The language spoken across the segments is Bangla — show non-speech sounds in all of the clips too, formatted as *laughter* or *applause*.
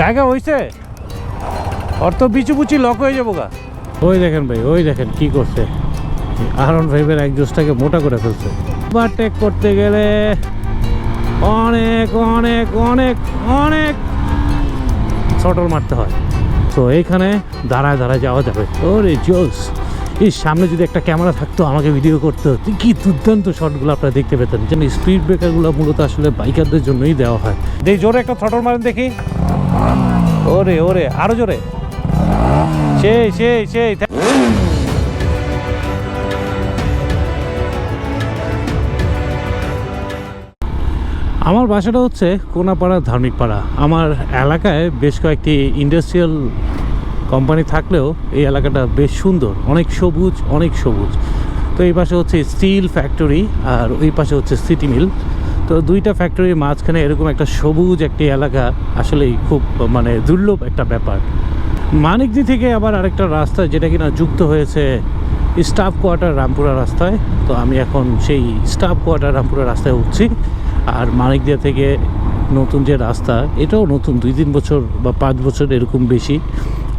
জায়গা হয়েছে ওর তো বিচু বুচি লক হয়ে যাব গা। ওই দেখেন ভাই ওই দেখেন কি করছে। আরন ফাইভের এক জোসটাকে মোটা করে ফেলছে। ওভারটেক করতে গেলে অনেক অনেক অনেক অনেক শটল মারতে হয়। তো এইখানে দাঁড়ায় দাঁড়ায় যাওয়া যাবে। ওরে জোস এই সামনে যদি একটা ক্যামেরা থাকতো আমাকে ভিডিও করতে হতো। কি দুর্দান্ত শটগুলো আপনারা দেখতে পেতেন। যেন স্পিড ব্রেকারগুলো মূলত আসলে বাইকারদের জন্যই দেওয়া হয়। দেখি জোরে একটা থটল মারেন দেখি। ওরে ওরে, আরও জোরে। সেই সেই সেই আমার বাসাটা হচ্ছে কোনাপাড়া ধার্মিক পাড়া আমার এলাকায় বেশ কয়েকটি ইন্ডাস্ট্রিয়াল কোম্পানি থাকলেও এই এলাকাটা বেশ সুন্দর। অনেক সবুজ অনেক সবুজ। তো এই পাশে হচ্ছে স্টিল ফ্যাক্টরি আর ওই পাশে হচ্ছে সিটি মিল তো দুইটা ফ্যাক্টরির মাঝখানে এরকম একটা সবুজ একটি এলাকা আসলেই খুব মানে দুর্লভ একটা ব্যাপার। মানিকদি থেকে আবার আরেকটা রাস্তা যেটা কিনা যুক্ত হয়েছে স্টাফ কোয়ার্টার রামপুরা রাস্তায়। তো আমি এখন সেই স্টাফ কোয়ার্টার রামপুরা রাস্তায় উঠছি। আর মানিকদিয়া থেকে নতুন যে রাস্তা, এটাও নতুন, দুই তিন বছর বা পাঁচ বছর এরকম বেশি।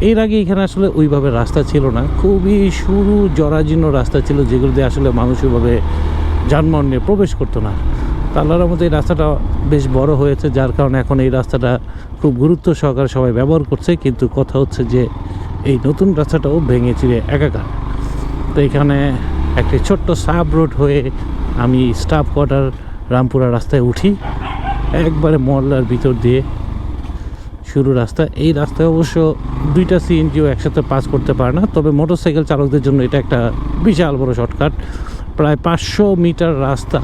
এর আগে এখানে আসলে ওইভাবে রাস্তা ছিল না। খুবই সরু, জরাজীর্ণ রাস্তা ছিল যেগুলো দিয়ে আসলে মানুষ ওইভাবে যানবাহন নিয়ে প্রবেশ করতো না। আল্লাহর মধ্যে এই রাস্তাটা বেশ বড় হয়েছে, যার কারণে এখন এই রাস্তাটা খুব গুরুত্ব সহকারে সবাই ব্যবহার করছে। কিন্তু কথা হচ্ছে যে এই নতুন রাস্তাটাও ভেঙে চিরে একাকার। তো এখানে একটি ছোট্ট সাব রোড হয়ে আমি স্টাফ কোয়ার্টার রামপুরা রাস্তায় উঠি। একবারে মহল্লার ভিতর দিয়ে শুরু রাস্তা। এই রাস্তায় অবশ্য দুইটা সিএনজিও একসাথে পাস করতে পারে না, তবে মোটরসাইকেল চালকদের জন্য এটা একটা বিশাল বড় শর্টকাট। প্রায় পাঁচশো মিটার রাস্তা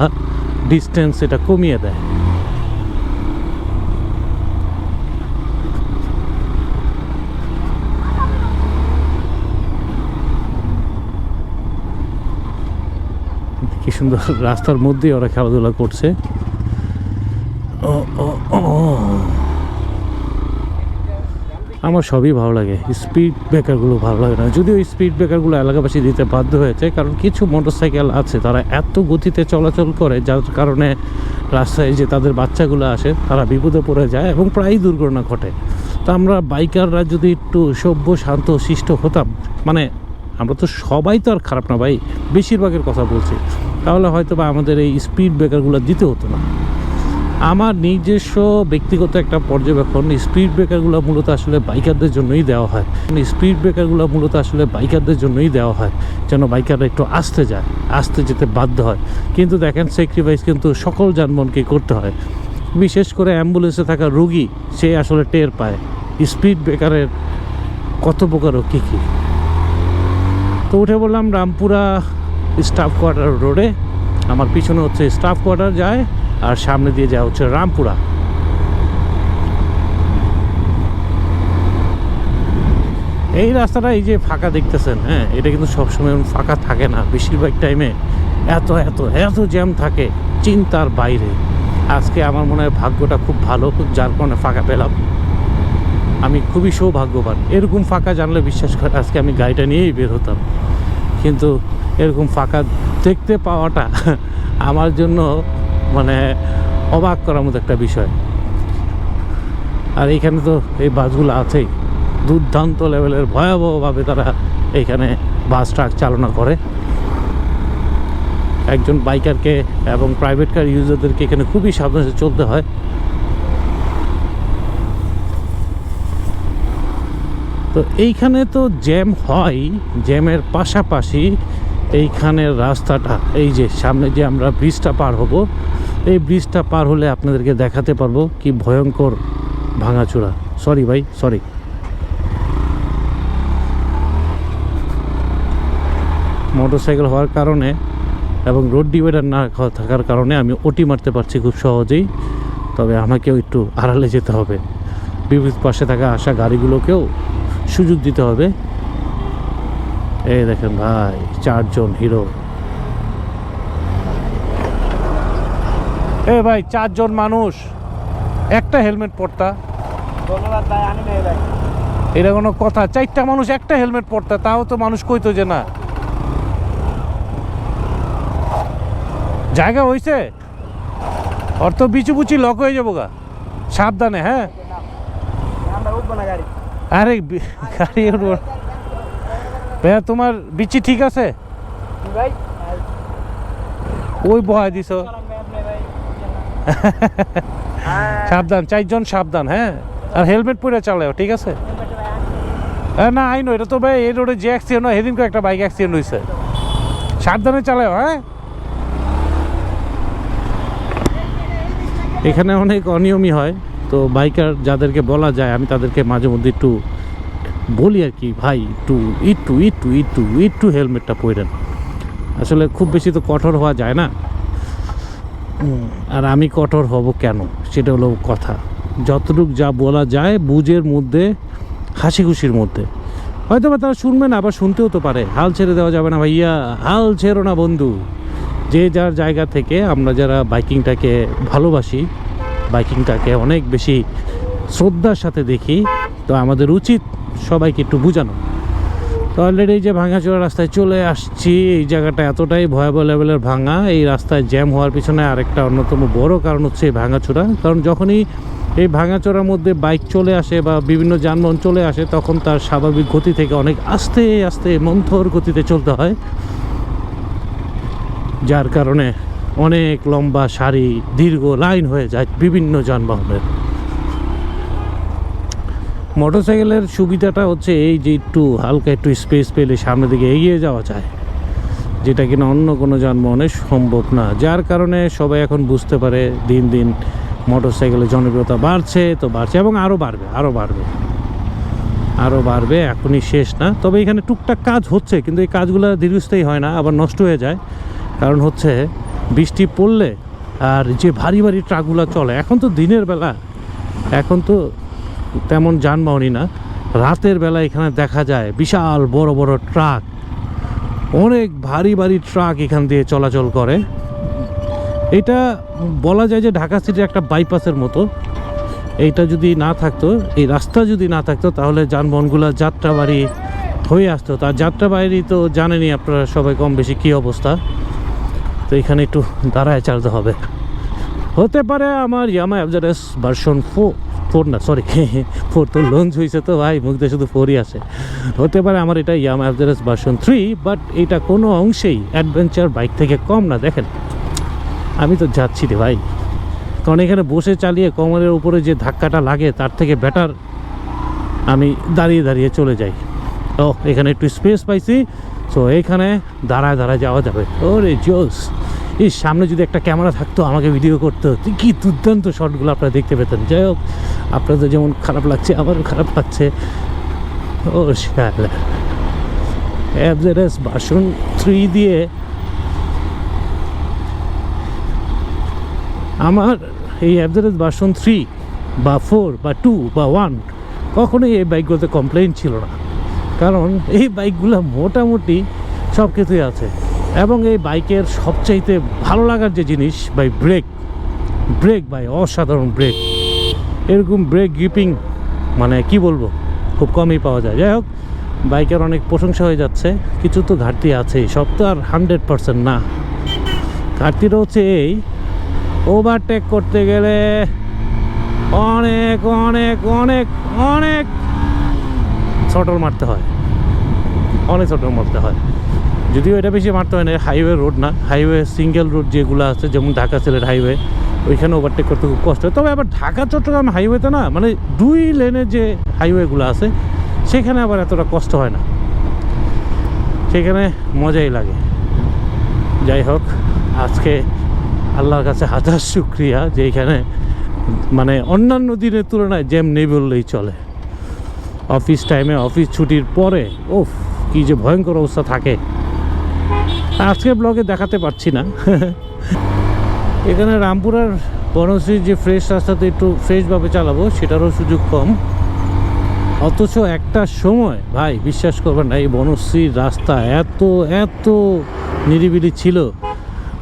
ডিস্টেন্স এটা কমিয়ে দেয়। কি সুন্দর রাস্তার মধ্যেই ওরা খেলাধুলা করছে ও ও ও আমার সবই ভালো লাগে। স্পিড ব্রেকারগুলো ভালো লাগে না। যদিও স্পিড ব্রেকারগুলো এলাকাবাসী দিতে বাধ্য হয়েছে, কারণ কিছু মোটরসাইকেল আছে, তারা এত গতিতে চলাচল করে, যার কারণে রাস্তায় যে তাদের বাচ্চাগুলো আসে, তারা বিপদে পড়ে যায় এবং প্রায়ই দুর্ঘটনা ঘটে। তা আমরা বাইকাররা যদি একটু সভ্য, শান্ত, শিষ্ট হতাম মানে আমরা তো সবাই তো আর খারাপ না ভাই, বেশিরভাগের কথা বলছি, তাহলে হয়তো বা আমাদের এই স্পিড ব্রেকারগুলো দিতে হতো না। আমার নিজস্ব ব্যক্তিগত একটা পর্যবেক্ষণ স্পিড ব্রেকারগুলো মূলত আসলে বাইকারদের জন্যই দেওয়া হয়। স্পিড ব্রেকারগুলো মূলত আসলে বাইকারদের জন্যই দেওয়া হয়, যেন বাইকাররা একটু আসতে যায়, আসতে যেতে বাধ্য হয়। কিন্তু দেখেন স্যাক্রিফাইস কিন্তু সকল যানবাহনকেই করতে হয়। বিশেষ করে অ্যাম্বুলেন্সে থাকা রুগী, সে আসলে টের পায় স্পিড ব্রেকারের কত প্রকারও কী কী? তো উঠে বললাম, রামপুরা স্টাফ কোয়ার্টার রোডে আমার পিছনে হচ্ছে স্টাফ কোয়ার্টার যায় আর সামনে দিয়ে যাওয়া হচ্ছে রামপুরা। এই রাস্তাটা এই যে ফাঁকা দেখতেছেন হ্যাঁ এটা কিন্তু সবসময় ফাঁকা থাকে না বেশিরভাগ টাইমে এত এত এত জ্যাম থাকে চিন্তার বাইরে। আজকে আমার মনে হয় ভাগ্যটা খুব ভালো, যার কারণে ফাঁকা পেলাম। আমি খুবই সৌভাগ্যবান। এরকম ফাঁকা জানলে বিশ্বাস করে আজকে আমি গাড়িটা নিয়েই বের হতাম। কিন্তু এরকম ফাঁকা দেখতে পাওয়াটা *laughs* আমার জন্য মানে অবাক করার মতো একটা বিষয়। আর এইখানে তো এই বাসগুলো আছেই। দুর্দান্ত লেভেলের ভয়াবহভাবে তারা এইখানে বাস ট্রাক চালনা করে। একজন বাইকারকে এবং প্রাইভেট কার ইউজারদেরকে এখানে খুবই সাবধানে চলতে হয়। তো এইখানে তো জ্যাম হয় জ্যামের পাশাপাশি এইখানের রাস্তাটা, এই যে সামনে যে আমরা ব্রিজটা পার হব, এই ব্রিজটা পার হলে আপনাদেরকে দেখাতে পারব কি ভয়ঙ্কর ভাঙাচোরা। সরি ভাই সরি মোটরসাইকেল হওয়ার কারণে এবং রোড ডিভাইডার না থাকার কারণে আমি ওটি মারতে পারছি খুব সহজেই, তবে আমাকেও একটু আড়ালে যেতে হবে। বিপরীত পাশে থাকা আসা গাড়িগুলোকেও সুযোগ দিতে হবে। এই দেখেন ভাই চারজন হিরো। এ ভাই চারজন মানুষ। একটা হেলমেট পরতা। এটা কোনো কথা চারটা মানুষ একটা হেলমেট পরতা তাও তো মানুষ কইতো যে না। জায়গা হইছে? ওর তো বিচু বুচি লক হয়ে যাব গা। সাবধানে হ্যাঁ? আরে গাড়ি উঠবো ভাইয়া তোমার বিচি ঠিক আছে? ওই বহায় দিছ। *laughs* হ্যাঁ। সাবধান চারজন সাবধান হ্যাঁ? আর হেলমেট পরে চালাও ঠিক আছে? হ্যাঁ না আইনো এটা তো ভাই এই রোডে যে অ্যাক্সিডেন্ট হয় সেদিনকে একটা বাইক অ্যাক্সিডেন্ট হয়েছে সাবধানে চালাও হ্যাঁ? এখানে অনেক অনিয়মই হয় তো বাইকার যাদেরকে বলা যায় আমি তাদেরকে মাঝে মধ্যে একটু বলি আর কি, ভাই, একটু একটু একটু একটু একটু হেলমেটটা পরেন আসলে খুব বেশি তো কঠোর হওয়া যায় না। আর আমি কঠোর হব কেন? সেটা হলো কথা। যতটুক যা বলা যায় বুঝের মধ্যে হাসি খুশির মধ্যে। হয়তো বা তারা শুনবে না আবার শুনতেও তো পারে। হাল ছেড়ে দেওয়া যাবে না, ভাইয়া। হাল ছেড়ো না, বন্ধু। যে যার জায়গা থেকে আমরা যারা বাইকিংটাকে ভালোবাসি, বাইকিংটাকে অনেক বেশি শ্রদ্ধার সাথে দেখি, তো আমাদের উচিত সবাইকে একটু বোঝানো। তো অলরেডি এই যে ভাঙাচোরা রাস্তায় চলে আসছি, এই জায়গাটা এতটাই ভয়াবহ লেভেলের ভাঙা, এই রাস্তায় জ্যাম হওয়ার পিছনে আরেকটা অন্যতম বড় কারণ হচ্ছে এই ভাঙাচোরা। কারণ যখনই এই ভাঙাচোরার মধ্যে বাইক চলে আসে বা বিভিন্ন যানবাহন চলে আসে, তখন তার স্বাভাবিক গতি থেকে অনেক আস্তে আস্তে মন্থর গতিতে চলতে হয়। যার কারণে অনেক লম্বা সারি, দীর্ঘ লাইন হয়ে যায় বিভিন্ন যানবাহনের। মোটরসাইকেলের সুবিধাটা হচ্ছে এই যে একটু হালকা একটু স্পেস পেলে সামনের দিকে এগিয়ে যাওয়া যায়, যেটা কিনা অন্য কোনো যানবাহনে সম্ভব না। যার কারণে সবাই এখন বুঝতে পারে দিন দিন মোটরসাইকেলের জনপ্রিয়তা বাড়ছে, তো বাড়ছে এবং আরও বাড়বে আরও বাড়বে। আরও বাড়বে, এখনই শেষ না। তবে এখানে টুকটাক কাজ হচ্ছে, কিন্তু এই কাজগুলো দীর্ঘস্থায়ী হয় না, আবার নষ্ট হয়ে যায়। কারণ হচ্ছে বৃষ্টি পড়লে আর যে ভারী ভারী ট্রাকগুলো চলে, এখন তো দিনের বেলা, এখন তো তেমন যানবাহনই না। রাতের বেলা এখানে দেখা যায় বিশাল বড় বড় ট্রাক। অনেক ভারী ভারী ট্রাক এখান দিয়ে চলাচল করে। এটা বলা যায় যে ঢাকা সিটির একটা বাইপাসের মতো। এইটা যদি না থাকতো, এই রাস্তা যদি না থাকতো, তাহলে যানবাহনগুলো যাত্রাবাড়ি হয়ে আসতো। তার যাত্রাবাড়ি তো জানেনই আপনারা সবাই কম বেশি কী অবস্থা। তো এখানে একটু দাঁড়ায় চালাতে হবে। হতে পারে আমার Yamaha average version four four না সরি *laughs* ফোর তো লঞ্চ হয়েছে তো ভাই, মুখ দিয়ে শুধু ফোরই আসে। হতে পারে আমার এটা Yamaha average version three but এটা কোনো অংশেই অ্যাডভেঞ্চার বাইক থেকে কম না, দেখেন। আমি তো যাচ্ছি রে ভাই। কারণ এখানে বসে চালিয়ে কোমরের উপরে যে ধাক্কাটা লাগে, তার থেকে বেটার আমি দাঁড়িয়ে দাঁড়িয়ে চলে যাই। ও, এখানে একটু স্পেস পাইছি সো এখানে দাঁড়ায় দাঁড়ায় যাওয়া যাবে। ওরে জোস! এই সামনে যদি একটা ক্যামেরা থাকতো, আমাকে ভিডিও করতো তো কি দুর্দান্ত শটগুলো আপনারা দেখতে পেতেন। যাই হোক, আপনাদের যেমন খারাপ লাগছে, আমারও খারাপ লাগছে। ও শালা। অ্যাভারেজ ভার্সন থ্রি দিয়ে আমার এই অ্যাভারেজ ভার্সন থ্রি বা ফোর বা টু বা ওয়ান কখনোই এই বাইকগুলোতে কমপ্লেন ছিল না। কারণ এই বাইকগুলো মোটামুটি সব কিছুই আছে। এবং এই বাইকের সবচাইতে ভালো লাগার যে জিনিস বাই ব্রেক ব্রেক ভাই অসাধারণ ব্রেক এরকম ব্রেক গ্রিপিং মানে কি বলব, খুব কমই পাওয়া যায়। যাই হোক, বাইকের অনেক প্রশংসা হয়ে যাচ্ছে, কিছু তো ঘাটতি আছেই, সব তো আর হান্ড্রেড পারসেন্ট না। ঘাটতিটা হচ্ছে এই ওভারটেক করতে গেলে অনেক অনেক অনেক অনেক ছটল মারতে হয়। অনেক ছটল মারতে হয়। যদিও এটা বেশি মারতে হয় না হাইওয়ে রোড না হাইওয়ে সিঙ্গেল রোড যেগুলো আছে, যেমন ঢাকা সিলেট হাইওয়ে ওইখানে ওভারটেক করতে খুব কষ্ট হয়। তবে আবার ঢাকা, চট্টগ্রাম হাইওয়েতে না মানে দুই লেনের যে হাইওয়েগুলো আছে, সেখানে আবার এতটা কষ্ট হয় না। সেখানে মজাই লাগে। যাই হোক, আজকে আল্লাহর কাছে হাজার শুক্রিয়া যে এখানে মানে অন্যান্য দিনের তুলনায় জ্যাম নেই বললেই চলে। অফিস টাইমে অফিস ছুটির পরে ওফ কি যে ভয়ঙ্কর অবস্থা থাকে। আজকে ব্লগে দেখাতে পারছি না। এখানে রামপুরার বনশ্রীর যে ফ্রেশ রাস্তাতে একটু ফ্রেশভাবে চালাবো, সেটারও সুযোগ কম। অথচ একটা সময়, ভাই, বিশ্বাস করবেন না, এই বনশ্রীর রাস্তা এত এত নিরিবিলি ছিল।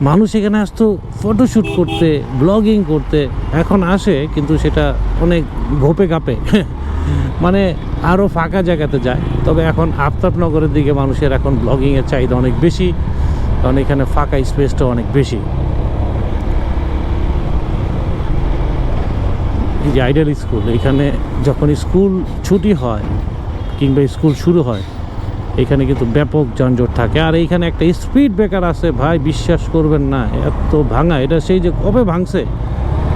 মানুষ এখানে আসতো ফটোশ্যুট করতে ব্লগিং করতে, এখন আসে, কিন্তু সেটা অনেক ঘোপে কাপে মানে আরও ফাঁকা জায়গাতে যায়। তবে এখন আফতাবনগরের দিকে মানুষের এখন ব্লগিংয়ের চাহিদা অনেক বেশি। কারণ এখানে ফাঁকা স্পেসটা অনেক বেশি। এই যে আইডিয়াল স্কুল এখানে যখন স্কুল ছুটি হয় কিংবা স্কুল শুরু হয়, এখানে কিন্তু ব্যাপক যানজট থাকে। আর এইখানে একটা স্পিড ব্রেকার আছে, ভাই বিশ্বাস করবেন না, এত ভাঙা। এটা সেই যে কবে ভাঙছে,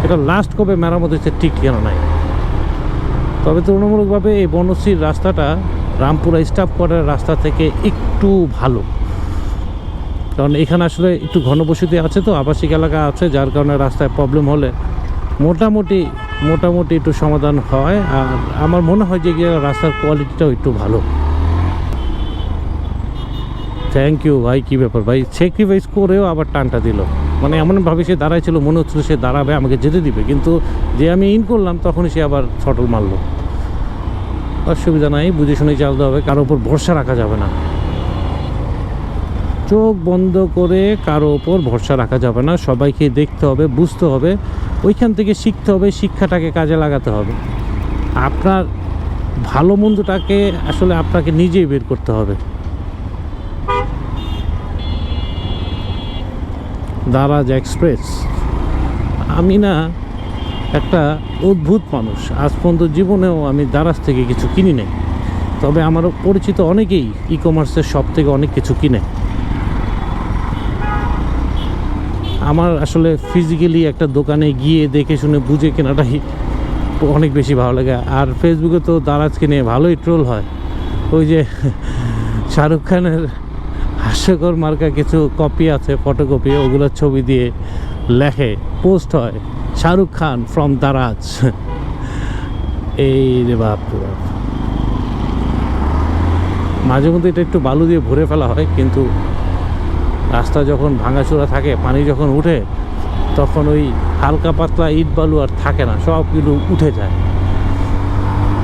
এটা লাস্ট কবে মেরামত হচ্ছে ঠিক ঠিকানা নাই। তবে তুলনামূলকভাবে এই বনশ্রীর রাস্তাটা রামপুরা স্টাফ কোয়ার্টারের রাস্তা থেকে একটু ভালো। কারণ এখানে আসলে একটু ঘনবসতি আছে তো, আবাসিক এলাকা আছে, যার কারণে রাস্তায় প্রবলেম হলে মোটামুটি মোটামুটি একটু সমাধান হয়। আর আমার মনে হয় যে রাস্তার কোয়ালিটিটাও একটু ভালো। থ্যাংক ইউ ভাই, কী ব্যাপার? ভাই স্যাক্রিফাইস করেও আবার টানটা দিল। মানে এমনভাবে সে দাঁড়াইছিল, মনে হচ্ছিল সে দাঁড়াবে, আমাকে যেতে দিবে। কিন্তু যে আমি ইন করলাম, তখনই সে আবার ছটল মারলো। অসুবিধা নাই, বুঝে শুনে চালতে হবে, কারোর উপর ভরসা রাখা যাবে না। চোখ বন্ধ করে কারও ওপর ভরসা রাখা যাবে না। সবাইকে দেখতে হবে, বুঝতে হবে। ওইখান থেকে শিখতে হবে, শিক্ষাটাকে কাজে লাগাতে হবে। আপনার ভালো মন্দটাকে আসলে আপনাকে নিজেই বের করতে হবে। দারাজ এক্সপ্রেস। আমি না একটা অদ্ভুত মানুষ। আজ পর্যন্ত জীবনেও আমি দারাজ থেকে কিছু কিনি নাই। তবে আমারও পরিচিত অনেকেই ই কমার্সের শপ থেকে অনেক কিছু কিনে। আমার আসলে ফিজিক্যালি একটা দোকানে গিয়ে দেখে শুনে বুঝে কেনাটাই অনেক বেশি ভালো লাগে। আর ফেসবুকে তো দারাজকে নিয়ে ভালোই ট্রোল হয়। ওই যে শাহরুখ খানের হাস্যকর মার্কা কিছু কপি আছে ফটোকপি ওগুলোর ছবি দিয়ে লেখে পোস্ট হয়। শাহরুখ খান ফ্রম দারাজ। এই রে বাপ বাপ। মাঝে মধ্যে এটা একটু বালু দিয়ে ভরে ফেলা হয়, কিন্তু রাস্তা যখন ভাঙাচোরা থাকে, পানি যখন উঠে, তখন ওই হালকা পাতলা ইট বালু আর থাকে না সবগুলো উঠে যায়।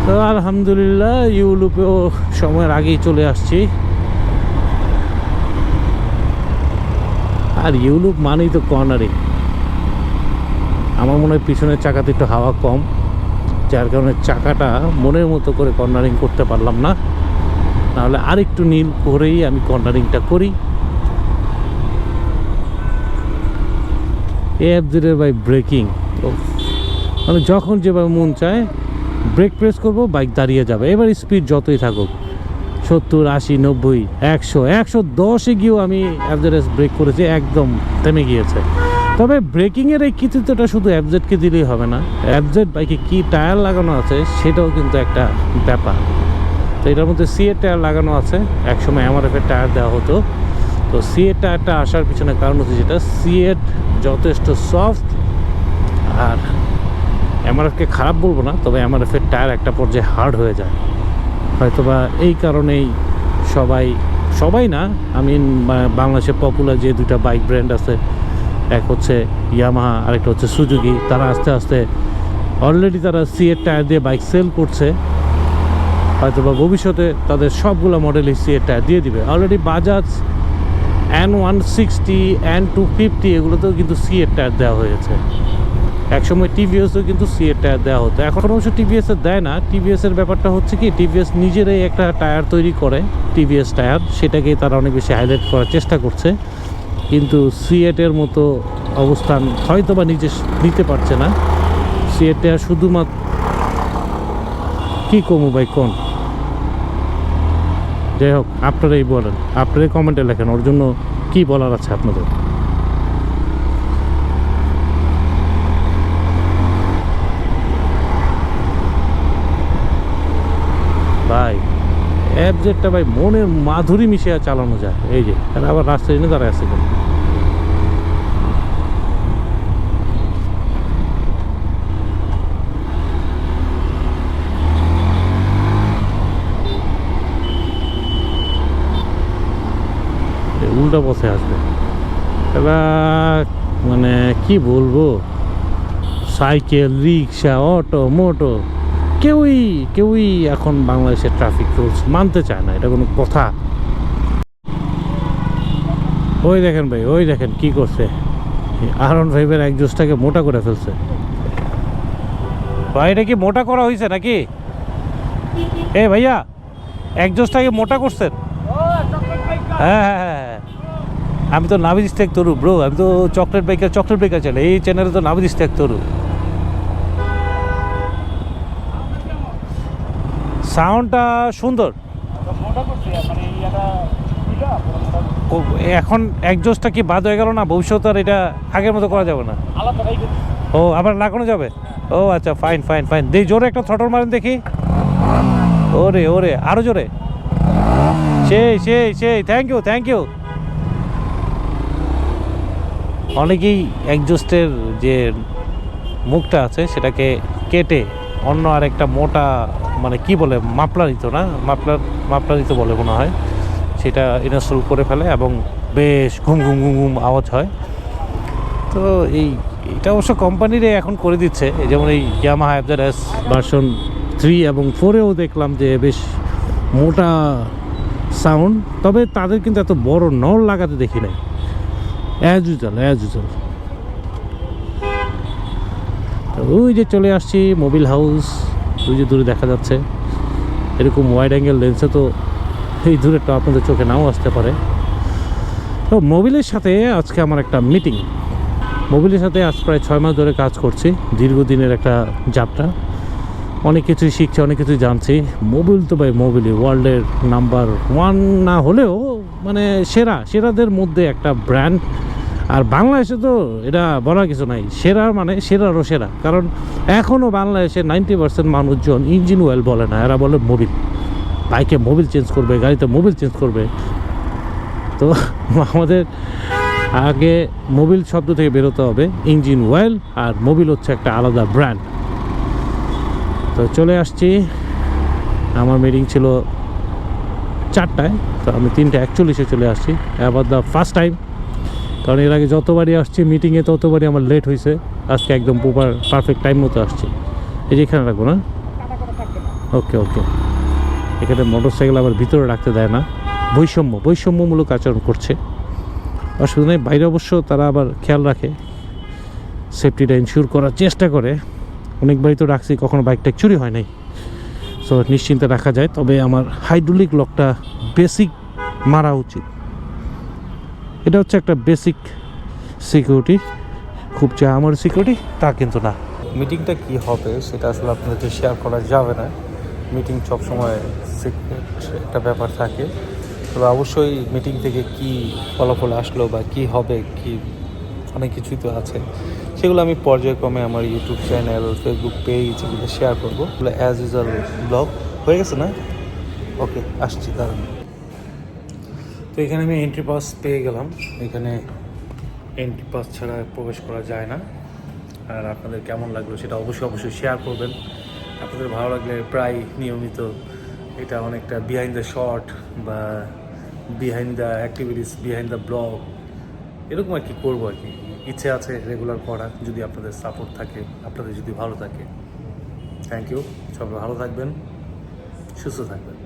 তো আলহামদুলিল্লাহ ইউলুপেও সময়ের আগেই চলে আসছি। আর ইউলুপ মানেই তো কর্নারিং। আমার মনে হয় পিছনের চাকাতে একটু হাওয়া কম, যার কারণে চাকাটা মনের মতো করে কর্নারিং করতে পারলাম না। নাহলে আরেকটু নীল করেই আমি কর্নারিংটা করি। এফ জিরোর বাই ব্রেকিং। মানে যখন যেভাবে মন চায় ব্রেক প্রেস করব বাইক দাঁড়িয়ে যাবে। এবার স্পিড যতই থাকুক সত্তর আশি নব্বই একশো একশো দশে গিয়েও আমি অ্যাভারেজ ব্রেক করেছি একদম থেমে গিয়েছে। তবে ব্রেকিংয়ের এই কৃতিত্বটা শুধু অ্যাবজেটকে দিলেই হবে না অ্যাবজেট বাইকে কী টায়ার লাগানো আছে সেটাও কিন্তু একটা ব্যাপার। তো এটার মধ্যে সিএর টায়ার লাগানো আছে একসময় এমআরএফের টায়ার দেওয়া হতো। তো সিএর টায়ারটা আসার পিছনে কারণ হচ্ছে যেটা সিএর যথেষ্ট সফট আর এমআরএফকে খারাপ বলব না, তবে এমআরএফের টায়ার একটা পর্যায়ে হার্ড হয়ে যায়। হয়তোবা এই কারণেই সবাই সবাই না আমি বাংলাদেশে পপুলার যে দুটা বাইক ব্র্যান্ড আছে, এক হচ্ছে ইয়ামাহা আরেকটা হচ্ছে সুজুকি তারা আস্তে আস্তে অলরেডি তারা সিএর টায়ার দিয়ে বাইক সেল করছে। হয়তো বা ভবিষ্যতে তাদের সবগুলো মডেলই সিএর টায়ার দিয়ে দিবে। Already Bajaj N one sixty N two fifty এগুলোতেও কিন্তু সিএর টায়ার দেওয়া হয়েছে। একসময় টিভিএসও কিন্তু সিএর টায়ার দেওয়া হতো। এখন অবশ্য টিভিএস দেয় না। টিভিএসের ব্যাপারটা হচ্ছে কি টিভিএস নিজেরাই একটা টায়ার তৈরি করে টিভিএস টায়ার সেটাকেই তারা অনেক বেশি হাইলাইট করার চেষ্টা করছে। কিন্তু সিএটের মতো অবস্থান হয়তো বা নিজে নিতে পারছে না। সিএট টায়ার শুধুমাত্র কী কমু ভাই, কোন? যাই হোক, আপনারাই বলেন, আপনারাই কমেন্টে লেখেন, ওর জন্য কি বলার আছে আপনাদের? ভাই অ্যাপ যেটা ভাই মনের মাধুরী মিশিয়ে চালানো যায়। এই যে আবার রাস্তায় এনে দাঁড়ায় আছে এই উল্টা আসবে। এবার মানে কি বলব? সাইকেল, রিক্সা, অটো, মোটো, কেউই কেউই এখন বাংলাদেশের ট্রাফিক রুলস মানতে চায় না, এটা কোনো কথা। ওই দেখেন ভাই, ওই দেখেন কি করছে। আরন ফাইভের এক জোসটাকে মোটা করে ফেলছে। ভাই, এটা কি মোটা করা হয়েছে নাকি? এ ভাইয়া, এক জোসটাকে মোটা করছেন? হ্যাঁ হ্যাঁ হ্যাঁ হ্যাঁ। আমি তো নাবিদ ইস্তেক তরু ব্রো আমি তো chocolate biker chocolate biker channel এই চ্যানেলে তো নাবিদ ইস্তেক তরু। সাউন্ডটা সুন্দর। এখন একজোসটা কি বাদ হয়ে গেল না? ভবিষ্যতে আর এটা আগের মতো করা যাবে না। ও, আবার লাগানো যাবে? ও আচ্ছা ফাইন ফাইন ফাইন দেই জোরে একটা থটর মারেন দেখি। ওরে ওরে, আরও জোরে। সেই সেই সেই। থ্যাংক ইউ থ্যাংক ইউ অনেকেই একজোস্টের যে মুখটা আছে সেটাকে কেটে অন্য আর একটা মোটা মানে কি বলে, মাপলারিত না? মাপলার, মাপলারিত বলে মনে হয়। সেটা ইনস্টল করে ফেলে এবং বেশ ঘুম ঘুম ঘুম ঘুম আওয়াজ হয়। তো এই, এটা অবশ্য কোম্পানিরে এখন করে দিচ্ছে। যেমন এই Yamaha Fazer S version three এবং ফোরেও দেখলাম যে বেশ মোটা সাউন্ড তবে তাদের কিন্তু এত বড় নল লাগাতে দেখি নাই। অ্যাজ ইউজাল অ্যাজ ইউজাল ওই যে চলে আসছি মোবিল হাউস ওই যে দূরে দেখা যাচ্ছে। এরকম ওয়াইড অ্যাঙ্গেল লেন্সে তো এই দূরেটা আপনাদের চোখে নাও আসতে পারে। তো মোবিলের সাথে আজকে আমার একটা মিটিং মোবিলের সাথে আজ প্রায় ছয় মাস ধরে কাজ করছি, দীর্ঘদিনের একটা যাত্রা। অনেক কিছুই শিখছি, অনেক কিছুই জানছি। মোবিল তো ভাই মোবিলই ওয়ার্ল্ডের নাম্বার ওয়ান না হলেও মানে সেরা, সেরাদের মধ্যে একটা ব্র্যান্ড আর বাংলাদেশে তো এটা বলার কিছু নাই। সেরা মানে সেরারও সেরা। কারণ এখনও বাংলাদেশে নাইনটি পার্সেন্ট মানুষজন ইঞ্জিন ওয়েল বলে না, এরা বলে মোবিল বাইকে মোবিল চেঞ্জ করবে, গাড়িতে মোবিল চেঞ্জ করবে। তো আমাদের আগে মোবিল শব্দ থেকে বেরোতে হবে, ইঞ্জিন ওয়েল আর মোবিল হচ্ছে একটা আলাদা ব্র্যান্ড তো চলে আসছি। আমার মিটিং ছিল চারটায়, তো আমি তিনটে একচল্লিশে চলে আসছি। আবার দ্য ফার্স্ট টাইম কারণ এর আগে যতবারই আসছি মিটিংয়ে ততবারই আমার লেট হয়েছে আজকে একদম প্রপার পারফেক্ট টাইম মতো আসছি। এই যে এখানে রাখব না? ওকে ওকে। এখানে মোটর সাইকেল আবার ভিতরে রাখতে দেয় না। বৈষম্য, বৈষম্যমূলক আচরণ করছে। অসুবিধা নেই। বাইরে অবশ্য তারা আবার খেয়াল রাখে। সেফটিটা ইনশিওর করার চেষ্টা করে। অনেকবারই তো রাখছি, কখনো বাইকটা চুরি হয় নাই। সো নিশ্চিন্তে রাখা যায়। তবে আমার হাইড্রোলিক লকটা বেসিক মারা উচিত। এটা হচ্ছে একটা বেসিক সিকিউরিটি খুব যে আমার সিকিউরিটি তা কিন্তু না। মিটিংটা কি হবে সেটা আসলে আপনাদের শেয়ার করা যাবে না। মিটিং সবসময় সিক্রেট একটা ব্যাপার থাকে। তবে অবশ্যই মিটিং থেকে কি ফলাফল আসলো বা কি হবে, কি অনেক কিছুই তো আছে। সেগুলো আমি পর্যায়ক্রমে আমার ইউটিউব চ্যানেল ফেসবুক পেজ এগুলো শেয়ার করব। অ্যাজ ইউজাল ব্লগ হয়ে গেছে না? ওকে আসছি দাঁড়ান তো এখানে আমি এন্ট্রি পাস পেয়ে গেলাম। এখানে এন্ট্রি পাস ছাড়া প্রবেশ করা যায় না। আর আপনাদের কেমন লাগল সেটা অবশ্যই অবশ্যই শেয়ার করবেন। আপনাদের ভালো লাগলে প্রায় নিয়মিত এটা অনেকটা বিহাইন্ড দ্য শর্ট বা behind the activities behind the blog এরকম আর কি করব আর কি। ইচ্ছে আছে রেগুলার করা, যদি আপনাদের সাপোর্ট থাকে, আপনাদের যদি ভালো থাকে। থ্যাংক ইউ সবাই ভালো থাকবেন, সুস্থ থাকবেন।